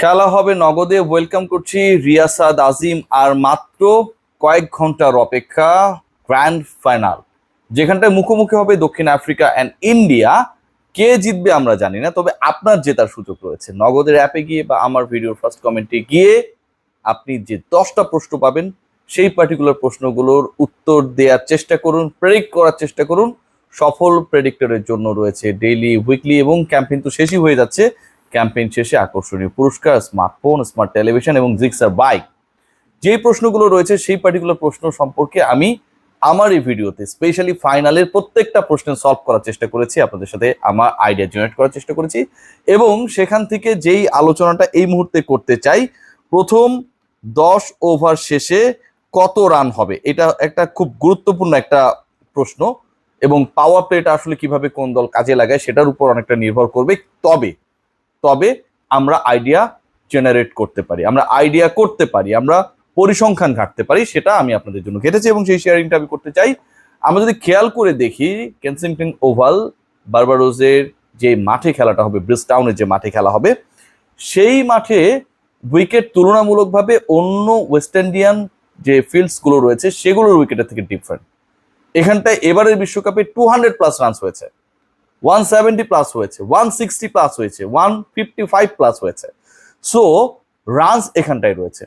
খেলা হবে নগদে। ওয়েলকাম করছি রিয়াসাদ আজিম আর মাত্র কয়েক ঘণ্টার অপেক্ষা গ্র্যান্ড ফাইনাল যেখানটায় মুখোমুখি হবে দক্ষিণ আফ্রিকা অ্যান্ড ইন্ডিয়া কে জিতবে আমরা জানি না, তবে আপনার জেতার সুযোগ রয়েছে। নগদের অ্যাপে গিয়ে বা আমার ভিডিওর ফার্স্ট কমেন্টে গিয়ে আপনি যে দশটা প্রশ্ন পাবেন, সেই পার্টিকুলার প্রশ্নগুলোর উত্তর দেওয়ার চেষ্টা করুন প্রেডিক্ট করার চেষ্টা করুন। সফল প্রেডিক্টরের জন্য রয়েছে ডেইলি উইকলি এবং ক্যাম্পেইন তো শেষই হয়ে যাচ্ছে। ক্যাম্পেইন শেষে আকর্ষণীয় পুরস্কার, স্মার্টফোন, স্মার্ট টেলিভিশন এবং জিক্সার বাইক। যে প্রশ্নগুলো রয়েছে, সেই পার্টিকুলার প্রশ্ন সম্পর্কে আমি আমার এই ভিডিওতে স্পেশালি ফাইনালের প্রত্যেকটা প্রশ্নের সলভ করার চেষ্টা করেছি, আপনাদের সাথে আমার আইডিয়া জেনারেট করার চেষ্টা করেছি এবং সেখান থেকে যেই আলোচনাটা এই মুহূর্তে করতে চাই, প্রথম দশ ওভার শেষে কত রান হবে? এটা একটা খুব গুরুত্বপূর্ণ একটা প্রশ্ন এবং পাওয়ার প্লেটা আসলে কীভাবে কোন দল কাজে লাগায় সেটার উপর অনেকটা নির্ভর করবে। তবে তবে আমরা আইডিয়া জেনারেট করতে পারি, আমরা আইডিয়া করতে পারি, আমরা পরিসংখ্যান ঘাটতে পারি, সেটা আমি আপনাদের জন্য ঘেটেছি এবং সেই শেয়ারিংটা আমি করতে চাই। আমরা যদি খেয়াল করে দেখি কেনসিংটন ওভাল বারবারোজের যে মাঠে খেলাটা হবে ব্রিস্টাউনের যে মাঠে খেলা হবে, সেই মাঠে উইকেট তুলনামূলকভাবে অন্য ওয়েস্ট ইন্ডিয়ান যে ফিল্ডসগুলো রয়েছে, সেগুলোর উইকেটের থেকে ডিফারেন্ট এখানটায় এবারের বিশ্বকাপে টু হান্ড্রেড প্লাস রানস হয়েছে। ওয়ান সেভেন্টি প্লাস হয়েছে ওয়ান সিক্সটি প্লাস হয়েছে ওয়ান ফিফটি ফাইভ প্লাস হয়েছে। সো রানস এখানটায় রয়েছে।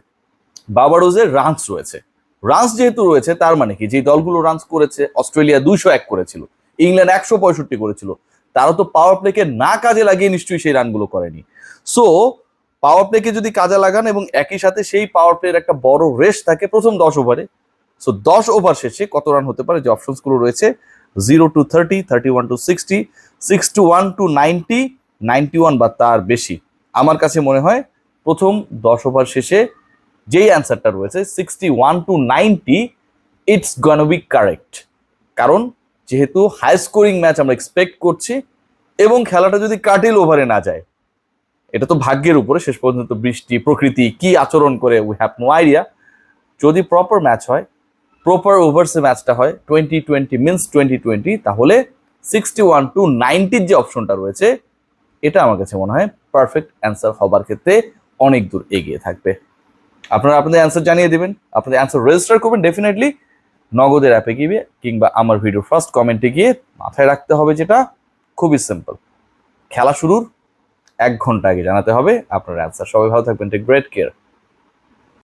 বাবারোজের রানস রয়েছে। রানস যেহেতু রয়েছে, তার মানে কি? যে দলগুলো রানস করেছে, অস্ট্রেলিয়া দুইশো এক করেছিল, ইংল্যান্ড একশো পঁয়ষট্টি করেছিল, তারা তো পাওয়ার প্লেকে না কাজে লাগিয়ে নিশ্চয়ই সেই রানগুলো করেনি। সো পাওয়ার প্লেকে যদি কাজে লাগান এবং একই সাথে সেই পাওয়ার প্লের একটা বড় রেস থাকে প্রথম দশ ওভারে সো দশ ওভার শেষে কত রান হতে পারে? যে অপশনসগুলো রয়েছে zero to thirty thirty one to sixty, six to one to ninety ninety one বা তার বেশি। আমার কাছে মনে হয় প্রথম দশ ওভার শেষে যেই অ্যান্সারটা রয়েছে, sixty one to ninety, it's B correct কারণ যেহেতু হাই স্কোরিং ম্যাচ আমরা এক্সপেক্ট করছি এবং খেলাটা যদি কাটিল ওভারে না যায়, এটা তো ভাগ্যের উপরে শেষ পর্যন্ত বৃষ্টি, প্রকৃতি, কি আচরণ করে উই হ্যাভ নো আইডিয়া যদি প্রপার ম্যাচ হয় প্রপার ওভার্সে ম্যাচটা হয় twenty twenty means twenty twenty তাহলে সিক্সটি ওয়ান টু নাইনটির যে অপশনটা রয়েছে, এটা আমার কাছে মনে হয় পারফেক্ট অ্যান্সার হবার ক্ষেত্রে অনেক দূর এগিয়ে থাকবে। আপনারা আপনাদের অ্যান্সার জানিয়ে দেবেন, আপনাদের অ্যান্সার রেজিস্টার করবেন ডেফিনেটলি নগদের অ্যাপে গিয়ে কিংবা আমার ভিডিও ফার্স্ট কমেন্টে গিয়ে মাথায় রাখতে হবে যেটা, খুবই সিম্পল খেলা শুরুর এক ঘণ্টা আগে জানাতে হবে, আপনার অ্যান্সার সবাই ভালো থাকবেন টেক গ্রেট কেয়ার